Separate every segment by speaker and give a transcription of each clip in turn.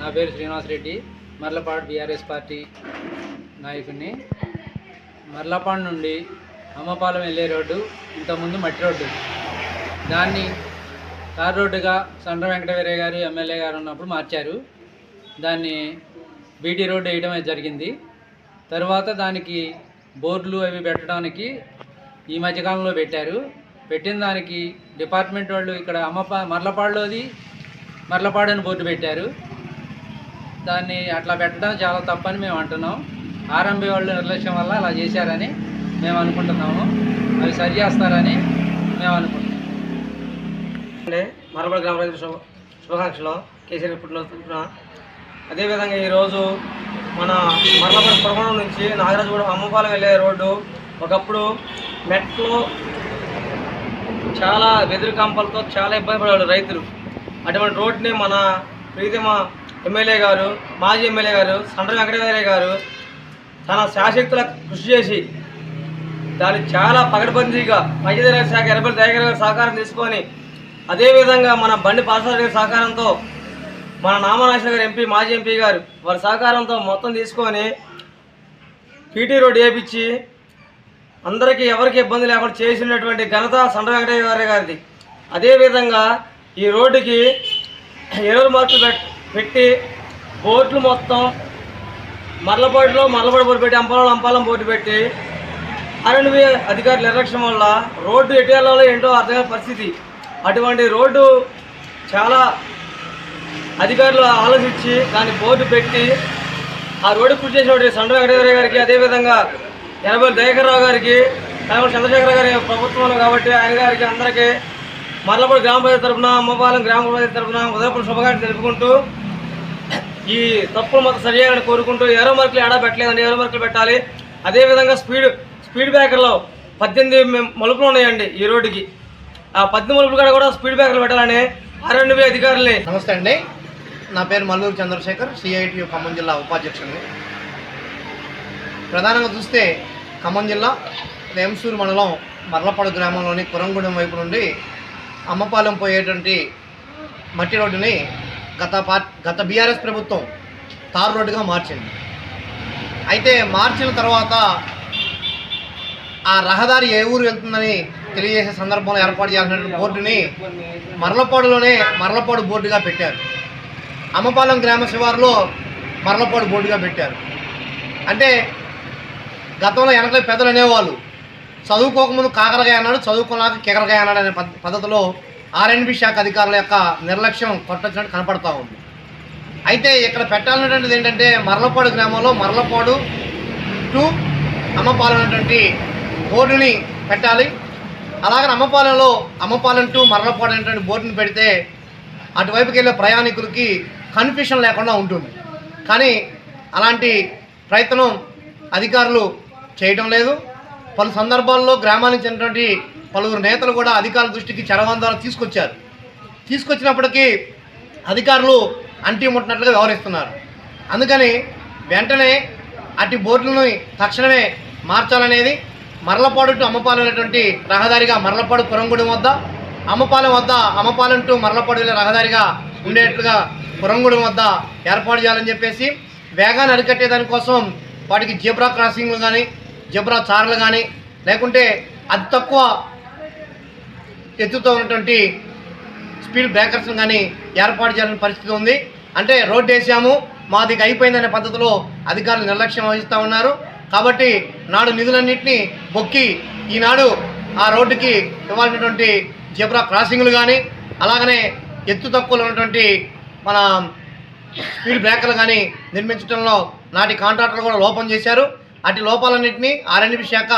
Speaker 1: నా పేరు Srinivas Reddy. Marlapadu BRS party నాయకుడిని. మర్లపాడు నుండి అమ్మపాలెం వెళ్ళే రోడ్డు ఇంతకుముందు మట్టి రోడ్డు. దాన్ని తార్ రోడ్డుగా సండ్ర వెంకటవీరయ్య గారు ఎమ్మెల్యే గారు ఉన్నప్పుడు మార్చారు. దాన్ని బీటీ రోడ్డు వేయడం జరిగింది. తర్వాత దానికి బోర్డులు అవి పెట్టడానికి ఈ మధ్యకాలంలో పెట్టారు. పెట్టిన దానికి డిపార్ట్మెంట్ వాళ్ళు ఇక్కడ అమ్మపా మర్లపాడులోది మర్లపాడు అని బోర్డు పెట్టారు. దాన్ని అట్లా పెట్టడం చాలా తప్పని మేము అంటున్నాం. ఆర్ఎంబి వాళ్ళు నిర్లక్ష్యం వల్ల అలా చేశారని మేము అనుకుంటున్నాము. అవి సరి చేస్తారని మేము అనుకుంటున్నాం.
Speaker 2: అండి మరబడి గ్రామ రైతుల శుభ శుభాకాంక్షలు. కేసీఆర్ ఇప్పుడు అదేవిధంగా ఈరోజు మన మరలపల్లి పురమణం నుంచి నాగరాజగూడెం అమ్మపాలెం వెళ్ళే రోడ్డు ఒకప్పుడు మెట్లు చాలా వెదురు కంపలతో చాలా ఇబ్బంది పడేవాళ్ళు రైతులు. అటువంటి రోడ్డుని మన ప్రీతిమ ఎమ్మెల్యే గారు మాజీ ఎమ్మెల్యే గారు సండ్ర వెంకటేశ్వరయ్య గారు తన శాశక్తుల కృషి చేసి దాన్ని చాలా పగడబందీగా పంచాయతీరాజ్ శాఖ ఎర్రబెల్లి దయాకర్ గారి సహకారం తీసుకొని అదేవిధంగా మన బండి పాసారి గారి సహకారంతో మన నామనాశన గారు ఎంపీ మాజీ ఎంపీ గారు వారి సహకారంతో మొత్తం తీసుకొని పీటీ రోడ్ వేయించి అందరికీ ఎవరికి ఇబ్బంది లేకుండా చేసినటువంటి ఘనత సండ వెంకటయ్య గారి గారిది అదేవిధంగా ఈ రోడ్డుకి ఎరువులు మార్కులు పెట్టి బోట్లు మొత్తం మర్లపాటిలో మర్లపాటి బోర్డు పెట్టి అంపాలంలో అంపాలం బోర్డు పెట్టి ఆర్ఎండ్బి అధికారుల నిర్లక్ష్యం వల్ల రోడ్డు ఎటు వెళ్ళాలో ఏంటో అర్థం పరిస్థితి. అటువంటి రోడ్డు చాలా అధికారులు ఆలోచించి దాన్ని బోర్డు పెట్టి ఆ రోడ్డు కృషి చేసినటువంటి సండ వెంకటేశ్వర గారికి అదేవిధంగా ఎనభై దయాకర్రావు గారికి కనబడి చంద్రశేఖర గారి ప్రభుత్వంలో కాబట్టి ఆయన గారికి అందరికీ మరలపూడి గ్రామ ప్రజల తరఫున అమ్మపాలెం గ్రామ ప్రజల తరఫున ఉదయపూడి శుభకార్యం తెలుపుకుంటూ ఈ తప్పులు మొత్తం సరియాలని కోరుకుంటూ ఏరో మార్కులు ఎడా పెట్టలేదండి ఏరో మార్కులు పెట్టాలి. అదేవిధంగా స్పీడ్ స్పీడ్ బ్రేకర్లో పద్దెనిమిది మలుపులు ఉన్నాయండి ఈ రోడ్డుకి. ఆ పద్దెనిమిది మలుపులు కాడ కూడా స్పీడ్ బ్రేకర్లు పెట్టాలని ఆర్ఎండ్బి అధికారులని
Speaker 3: నమస్తే అండి. నా పేరు మల్లూరు చంద్రశేఖర్ సిఐటి ఖమ్మం జిల్లా ఉపాధ్యక్షుడిని. ప్రధానంగా చూస్తే ఖమ్మం జిల్లా వేంసూరు మండలం మర్లపాడు గ్రామంలోని కురంగూడెం వైపు నుండి అమ్మపాలెం పోయేటువంటి మట్టి రోడ్డుని గత పా గత బీఆర్ఎస్ ప్రభుత్వం తారు రోడ్డుగా మార్చింది. అయితే మార్చిన తర్వాత ఆ రహదారి ఏ ఊరు వెళ్తుందని తెలియజేసే సందర్భంలో ఏర్పాటు చేయాల్సినటువంటి బోర్డుని మరలపాడులోనే మరలపాడు బోర్డుగా పెట్టారు. అమ్మపాలెం గ్రామ శివారులో మరలపాడు బోర్డుగా పెట్టారు. అంటే గతంలో వెనక పెద్దలు అనేవాళ్ళు చదువుకోకముందు కాకరకాయ అన్నాడు చదువుకున్నాక కెకరకాయ అన్నాడు అనే పద్ధతిలో ఆర్ఎన్బి శాఖ అధికారుల యొక్క నిర్లక్ష్యం కొట్టొచ్చినట్టు కనపడతా ఉంది. అయితే ఇక్కడ పెట్టాలన్నటువంటిది ఏంటంటే మరలపాడు గ్రామంలో మరలపాడు టు అమ్మపాలెం అనేటువంటి బోర్డుని పెట్టాలి. అలాగే అమ్మపాలెంలో అమ్మపాలెం టు మరలపాడు అనేటువంటి బోర్డుని పెడితే అటువైపుకి వెళ్ళే ప్రయాణికులకి కన్ఫ్యూషన్ లేకుండా ఉంటుంది. కానీ అలాంటి ప్రయత్నం అధికారులు చేయడం లేదు. పలు సందర్భాల్లో గ్రామానికి చెందినటువంటి పలువురు నేతలు కూడా అధికారుల దృష్టికి చరవాణి ద్వారా తీసుకొచ్చారు. తీసుకొచ్చినప్పటికీ అధికారులు అంటి ముట్టినట్లుగా వ్యవహరిస్తున్నారు. అందుకని వెంటనే అట్టి బోర్డులను తక్షణమే మార్చాలనేది మరలపాడు టు అమ్మపాలెం అనేటువంటి రహదారిగా మరలపాడు పురంగూడెం వద్ద అమ్మపాలెం వద్ద అమ్మపాలెం టు మరలపాడు వెళ్ళే రహదారిగా ఉండేట్లుగా పురంగూడెం వద్ద ఏర్పాటు చేయాలని చెప్పేసి వేగాన్ని అరికట్టే దానికోసం వాటికి జీబ్రా క్రాసింగ్లు కానీ జబ్రా చారలు కానీ లేకుంటే అతి తక్కువ ఎత్తుతో ఉన్నటువంటి స్పీడ్ బ్రేకర్స్ కానీ ఏర్పాటు చేయాలని పరిస్థితి ఉంది. అంటే రోడ్డు వేసాము మాదికి అయిపోయిందనే పద్ధతిలో అధికారులు నిర్లక్ష్యం వహిస్తూ ఉన్నారు. కాబట్టి నాడు నిధులన్నింటినీ బొక్కి ఈనాడు ఆ రోడ్డుకి ఇవ్వాల్సినటువంటి జబ్రా క్రాసింగ్లు కానీ అలాగనే ఎత్తు తక్కువలో ఉన్నటువంటి మన స్పీడ్ బ్రేకర్లు కానీ నిర్మించడంలో నాటి కాంట్రాక్టర్లు కూడా లోపం చేశారు. అటు లోపాలన్నింటినీ ఆర్ఎండ్బి శాఖ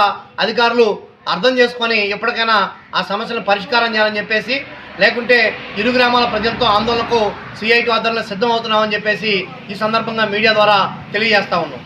Speaker 3: అధికారులు అర్థం చేసుకొని ఎప్పటికైనా ఆ సమస్యను పరిష్కారం చేయాలని చెప్పేసి లేకుంటే ఇరు గ్రామాల ప్రజలతో ఆందోళనకు సిఐటి ఆధ్వర్యంలో సిద్ధమవుతున్నామని చెప్పేసి ఈ సందర్భంగా మీడియా ద్వారా తెలియజేస్తా ఉన్నాం.